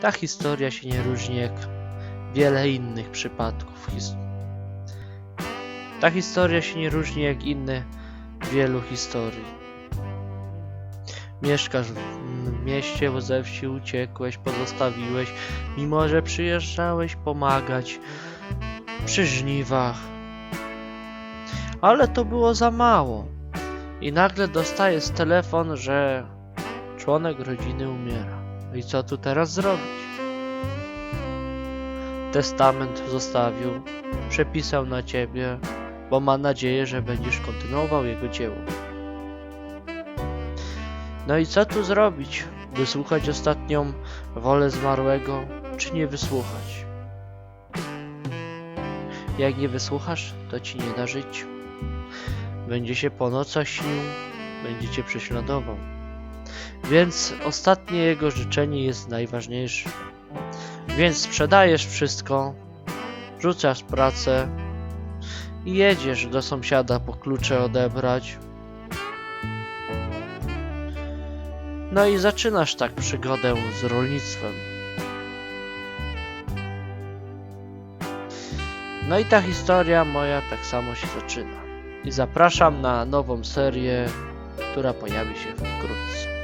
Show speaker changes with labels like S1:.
S1: Ta historia się nie różni jak wiele innych przypadków. Ta historia się nie różni jak inne wielu historii. Mieszkasz w mieście, bo ze wsi uciekłeś, pozostawiłeś, mimo że przyjeżdżałeś pomagać przy żniwach. Ale to było za mało. I nagle dostajesz telefon, że członek rodziny umiera. I co tu teraz zrobić? Testament zostawił, przepisał na ciebie, bo ma nadzieję, że będziesz kontynuował jego dzieło. No i co tu zrobić? Wysłuchać ostatnią wolę zmarłego, czy nie wysłuchać? Jak nie wysłuchasz, to ci nie da żyć. Będzie się po nocach śnił, będzie cię prześladował. Więc ostatnie jego życzenie jest najważniejsze. Więc sprzedajesz wszystko, rzucasz pracę i jedziesz do sąsiada po klucze odebrać. No i zaczynasz tak przygodę z rolnictwem. No i ta historia moja tak samo się zaczyna. I zapraszam na nową serię, która pojawi się wkrótce.